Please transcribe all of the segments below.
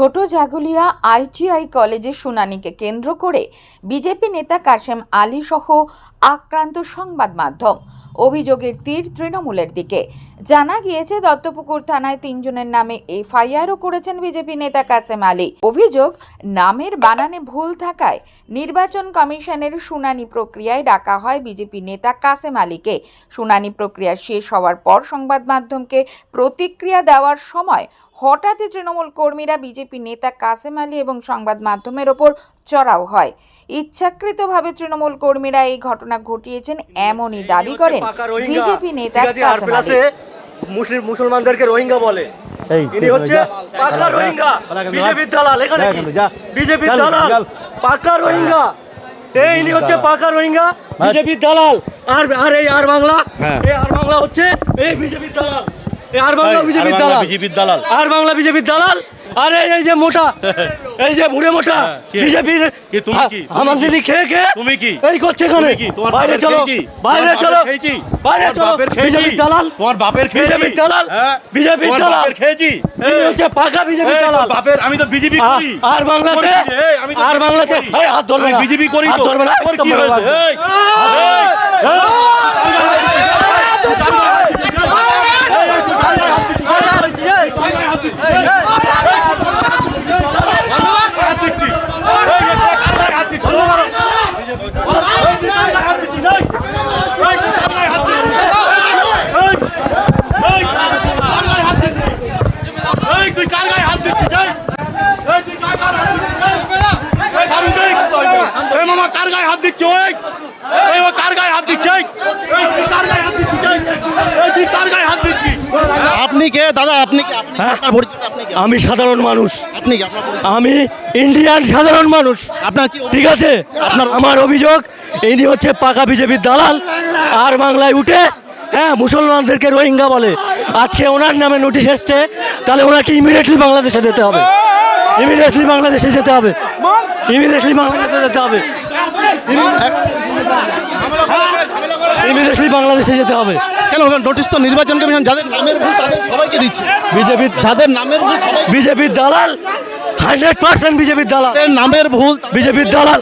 ছোট জাগুলিয়া আইটিআই কলেজের শুনানিকে কেন্দ্র করে বিজেপি নেতা কাশেম আলী সহ আক্রান্ত সংবাদ মাধ্যম। অভিযোগের তীর তৃণমূলের দিকে। জানা গিয়েছে, দত্তপুকুর থানায় তিনজনের নামে এফআইআরও করেছেন বিজেপি নেতা কাসেম আলী। অভিযোগ, নামের বানানে ভুল থাকায় নির্বাচন কমিশনের শুনানি প্রক্রিয়ায় ডাকা হয় বিজেপি নেতা কাসেম আলীকে। শুনানি প্রক্রিয়া শেষ হওয়ার পর সংবাদ মাধ্যমকে প্রতিক্রিয়া দেওয়ার সময় হঠাৎই তৃণমূল কর্মীরা বিজেপি নেতা কাসেম আলী এবং সংবাদ মাধ্যমের ওপর চড়াও হয়। ইচ্ছাকৃতভাবে তৃণমূল কর্মীরা এই ঘটনা ঘটিয়েছেন এমনই দাবি করেন বিজেপি নেতা আছে, কাসেম আলী। মুসলিম মুসলমানদেরকে রোহিঙ্গা বলে। এই, ইনি হচ্ছে পাকা রোহিঙ্গা। বিজেপির দালাল এখানে কি? চল, দালাল পাকা রোহিঙ্গা। এই ইনি হচ্ছে পাকা রোহিঙ্গা বাস। বিজেপির দালাল। আর আর এই আর বাংলা হ্যাঁ। এই আর বাংলা হচ্ছে এই বিজেপির দালাল। আর বাংলা বিজেপির দালাল বিজেপির দালাল। আর বাংলা বিজেপির দালাল আর এই যে মোটা এই যে বুড়ে মোটা হ্যাঁ? বিজেপির কে, তুমি কি? আমার দিদি খেয়ে খেয়ে তুমি কি? এই করছে এখানে কি? তোমার বাইরে চলো? বাইরে চলো? বাইরে চলো? বিজেপির দালাল তোমার বাপের খেয়েছি? বিজেপির দালাল হ্যাঁ? বিজেপির দালাল খেয়েছি? এই হচ্ছে পাকা বিজেপির দালাল বাপের আমি তো বিজেপি করি আর বাংলাতে করি কি? এই, আমি তো আর বাংলাতে। এই হাত ধরবে না বিজেপি করি হাত তো ধরবে না কি হয়েছে এই, right. আপনি কে? দাদা আপনি কি? আপনি হ্যাঁ? আপনার পরিচয়টা আপনি কে? আমি সাধারণ মানুষ। আপনি কি? আপনার পরিচয়? আমি ইন্ডিয়ান সাধারণ মানুষ। আপনার কি ঠিক আছে? আপনার আমার অভিযোগ ইনি হচ্ছে পাকা বিজেপির দালাল আর বাংলায় উঠে হ্যাঁ মুসলমানদেরকে রোহিঙ্গা বলে। আজকে ওনার নামে নোটিশ এসছে তাহলে ওনাকে ইমিডিয়েটলি বাংলাদেশে যেতে হবে। ইমিডিয়েটলি বাংলাদেশে যেতে হবে। ইমিডিয়েটলি বাংলাদেশে যেতে হবে। ইমিডিয়েটলি বাংলাদেশে যেতে হবে। কেন নোটিশ তো নির্বাচন কমিশন যাদের নামের ভুল তাদের সবাইকে দিচ্ছে। বিজেপির যাদের নামের ভুল বিজেপির দালাল হান্ড্রেড পার্সেন্ট বিজেপির দালাল। নামের ভুল বিজেপির দালাল।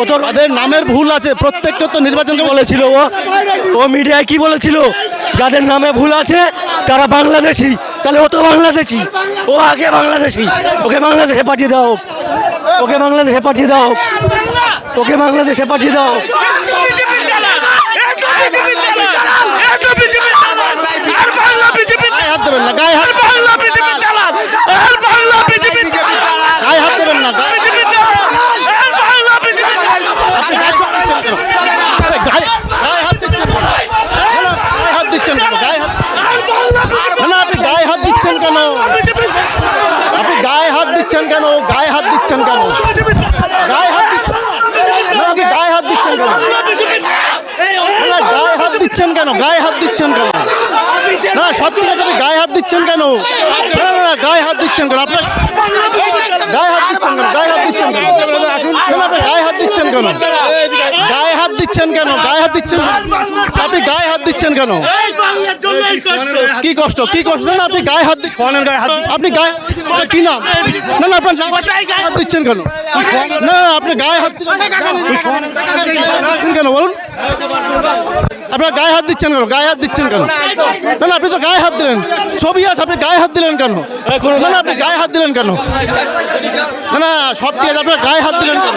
ও তো তাদের নামের ভুল আছে প্রত্যেককে তো নির্বাচন কি বলেছিল ও। ও মিডিয়ায় কি বলেছিল? যাদের নামে ভুল আছে তারা বাংলাদেশি। তাহলে ও তো বাংলাদেশি। ও আগে বাংলাদেশি। ওকে বাংলাদেশে পাঠিয়ে দাও ওকে বাংলাদেশে পাঠিয়ে দাও ওকে বাংলাদেশে পাঠিয়ে দাও গায়ে হাত দেবেন না গায়ে হাত গায়ে হাত দেবেন না গায়ে- আপনি গায়ে- গায়ে হাত দিচ্ছেন কেন? গায়ে হাত দিচ্ছেন কেন? গায়ে হাত না, না আপনি গায়ে হাত দিচ্ছেন কেন আপনি গায়ে হাত দিচ্ছেন কেন গায়ে হাত দিচ্ছেন কেন গায়ে হাত দিচ্ছেন না, আপনি গায়ে হাত দিচ্ছেন কেন না, গায়ে হাত দিচ্ছেন কেন গায়ে হাত দিচ্ছেন কেন? না সত্যি কথা আপনি গায়ে হাত দিচ্ছেন কেন? না না, না গায়ে হাত দিচ্ছেন কেন? আপনার গায়ে হাত দিচ্ছেন কেন? গায়ে হাত দিচ্ছেন কেন? আসুন। না, না, আপনি গায়ে হাত দিচ্ছেন কেন? দিচ্ছেন কেন গায়ে হাত দিচ্ছেন আপনি গায়ে হাত দিচ্ছেন কেন কি কষ্ট কি কষ্ট না না, আপনি গায়ে হাত দিচ্ছেন আপনি গায়ে কি নাম না না আপনার নাম হাত দিচ্ছেন কেন না না, আপনি গায়ে হাত দিচ্ছেন দিচ্ছেন কেন বলুন আপনার গায়ে হাত দিচ্ছেন কেন গায়ে হাত দিচ্ছেন কেন না না আপনি তো গায়ে হাত দিলেন ছবি আছে আপনি গায়ে হাত দিলেন কেন না না আপনি গায়ে হাত দিলেন কেন না না সব ঠিক আছে আপনার গায়ে হাত দিলেন কেন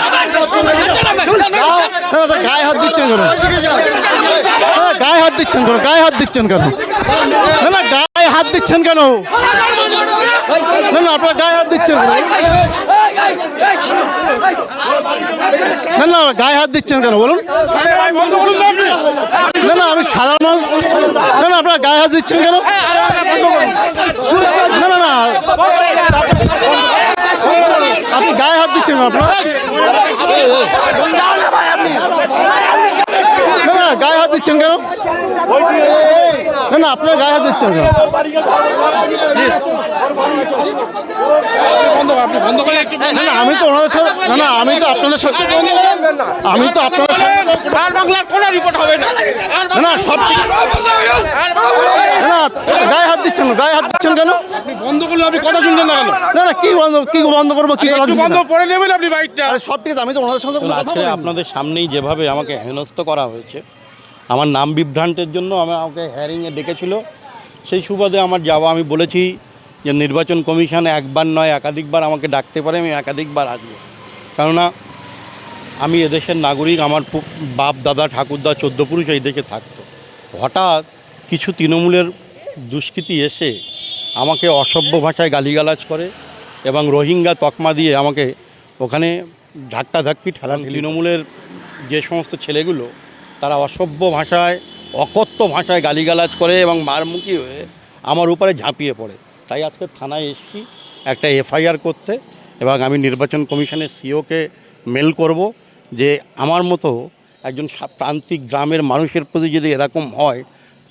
না না, গায়ে হাত দিচ্ছেন কেন? গায়ে হাত দিচ্ছেন কেন? গায়ে হাত দিচ্ছেন কেন? না না গায়ে হাত দিচ্ছেন কেন? না না আপনার গায়ে হাত দিচ্ছেন না না গায়ে হাত দিচ্ছেন কেন? বলুন। না না আমি সাধারণ না না আপনার গায়ে হাত দিচ্ছেন কেন? না না না। আপনি গায়ে কেন আপনার গায়ে হাত দিচ্ছেন কেন না আপনার গায়ে হাত দিচ্ছেন কেন? আপনি বন্ধ করে একটু না না আমি তো ওনাদের সাথে না না আমি তো আপনাদের সাথে আমি তো আপনাদের সাথে বাংলার কোনো রিপোর্ট হবে না। সব ঠিক না। না গায়ে হাত দিচ্ছেন না, গায়ে হাত দিচ্ছেন কেন? বন্ধ করলে আপনি কথা শুনছেন না কেন? না না কি বন্ধ কি বন্ধ করব কি কথা বন্ধ পরে নেবেন আপনি বাইকটা। আরে সব ঠিক আছে আমি তো ওনাদের সাথে আপনাদের সামনেই যেভাবে আমাকে হেনস্থ করা হয়েছে আমার নাম বিভ্রান্তের জন্য আমি আমাকে হ্যারিংয়ে ডেকেছিল। সেই সুবাদে আমার যাওয়া আমি বলেছি যে নির্বাচন কমিশন একবার নয় একাধিকবার আমাকে ডাকতে পারে আমি একাধিকবার আসব। কেননা আমি এদেশের নাগরিক আমার বাপ দাদা ঠাকুরদা চোদ্দ পুরুষ এই দেশে থাকতো। হঠাৎ কিছু তৃণমূলের দুষ্কৃতী এসে আমাকে অসভ্য ভাষায় গালিগালাজ করে এবং রোহিঙ্গা তকমা দিয়ে আমাকে ওখানে ধাক্কা ধাক্কি ঠেলান তৃণমূলের যে সমস্ত ছেলেগুলো তারা অসভ্য ভাষায়, অকথ্য ভাষায় গালিগালাজ করে এবং মারমুখী হয়ে আমার উপরে ঝাঁপিয়ে পড়ে। তাই আজকে থানায় এসেছি, একটা এফআইআর করতে এবং আমি নির্বাচন কমিশনের সিওকে মেল করব যে আমার মতো একজন প্রান্তিক গ্রামের মানুষের প্রতি যদি এরকম হয়,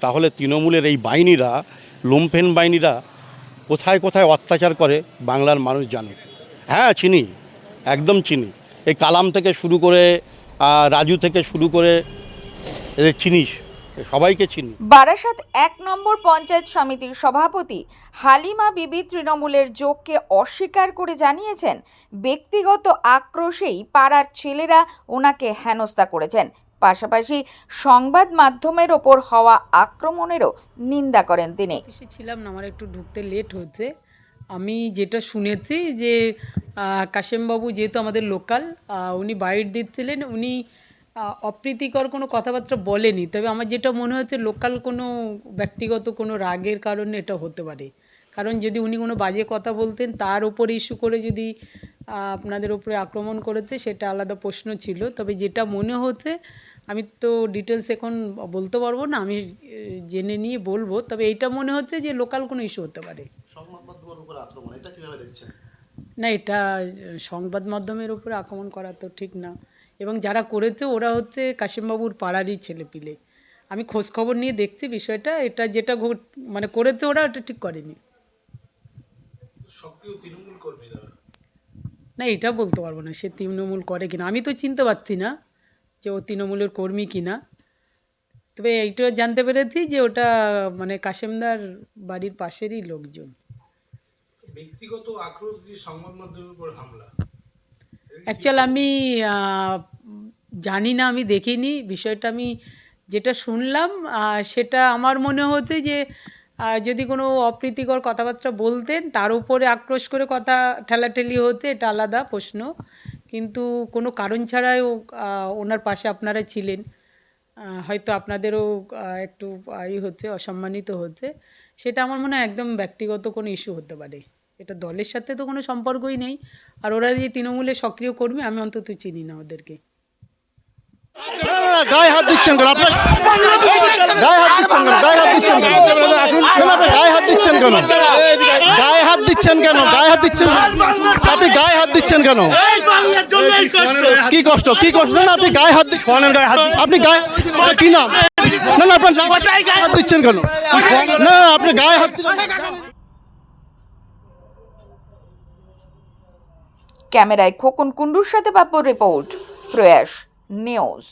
তাহলে তৃণমূলের এই বাহিনীরা লুম্ফেন বাহিনীরা কোথায় কোথায় অত্যাচার করে বাংলার মানুষ জানে। হ্যাঁ চিনি, একদম চিনি। এই কালাম থেকে শুরু করে রাজু থেকে শুরু করে এদের চিনিস সবাইকে চিনি। বারাসাত এক নম্বর পঞ্চায়েত সমিতির সভাপতি হালিমা বিবি তৃণমূলের যোগকে অস্বীকার করে জানিয়েছেন ব্যক্তিগত আক্রোশেই পাড়ার ছেলেরা ওনাকে হেনস্থা করেছেন। পাশাপাশি সংবাদ মাধ্যমের ওপর হওয়া আক্রমণেরও নিন্দা করেন তিনি। ছিলাম না আমার একটু ঢুকতে লেট হচ্ছে। আমি যেটা শুনেছি যে কাশেমবাবু যেহেতু আমাদের লোকাল উনি বাইট দিচ্ছিলেন উনি অপ্রীতিকর কোনো কথাবার্তা বলেনি তবে আমার যেটা মনে হচ্ছে লোকাল কোনো ব্যক্তিগত কোনো রাগের কারণে এটা হতে পারে। কারণ যদি উনি কোনো বাজে কথা বলতেন তার উপর ইস্যু করে যদি আপনাদের উপরে আক্রমণ করেছে সেটা আলাদা প্রশ্ন ছিল। তবে যেটা মনে হচ্ছে আমি তো ডিটেলস এখন বলতে পারব না আমি জেনে নিয়ে বলব। তবে এইটা মনে হচ্ছে যে লোকাল কোনো ইস্যু হতে পারে। না এটা সংবাদ মাধ্যমের উপরে আক্রমণ করা তো ঠিক না। এবং যারা করেছে ওরা হচ্ছে কাশিমবাবুর পাড়ারই ছেলেপিলে। আমি খোঁজ খবর নিয়ে দেখছি বিষয়টা এটা যেটা ঘট- মানে করেছে ওরা ওটা ঠিক করেনি। না এটা বলতে পারব না সে তৃণমূল করে কিনা। আমি তো চিনতে পারছি না যে ও তৃণমূলের কর্মী কিনা। তবে এইটা জানতে পেরেছি যে ওটা মানে কাশেমদার বাড়ির পাশেরই লোকজন। ব্যক্তিগত আক্রোশ দিয়ে সংবাদ মাধ্যমের উপর হামলা? অ্যাকচুয়াল আমি জানি না, আমি দেখিনি। বিষয়টা আমি যেটা শুনলাম সেটা আমার মনে হতে যে যদি কোনো অপ্রীতিকর কথাবার্তা বলতেন, তার উপরে আক্রোশ করে কথা ঠেলাঠেলি হতে এটা আলাদা প্রশ্ন। কিন্তু কোনো কারণ ছাড়াই ওনার পাশে আপনারা ছিলেন। হয়তো আপনাদেরও একটু ই হচ্ছে, অসম্মানিত হচ্ছে। সেটা আমার মনে হয় একদম ব্যক্তিগত কোনো ইস্যু হতে পারে। এটা দলের সাথে তো কোনো সম্পর্কই নেই আর ওরা যে তৃণমূলে সক্রিয় কর্মী আমি অন্তত চিনি না ওদেরকে গায়ে হাত দিচ্ছেন কেন গায়ে হাত দিচ্ছেন আপনি গায়ে হাত দিচ্ছেন কেন আপনি গায়ে কি কষ্ট কি কষ্ট না আপনি গায়ে হাত আপনি গায়ে নাম না আপনার হাত দিচ্ছেন কেন না আপনি গায়ে হাত ক্যামেরায় খোকন কুন্ডুর সাথে বাপ্পর রিপোর্ট প্রয়াস নিউজ।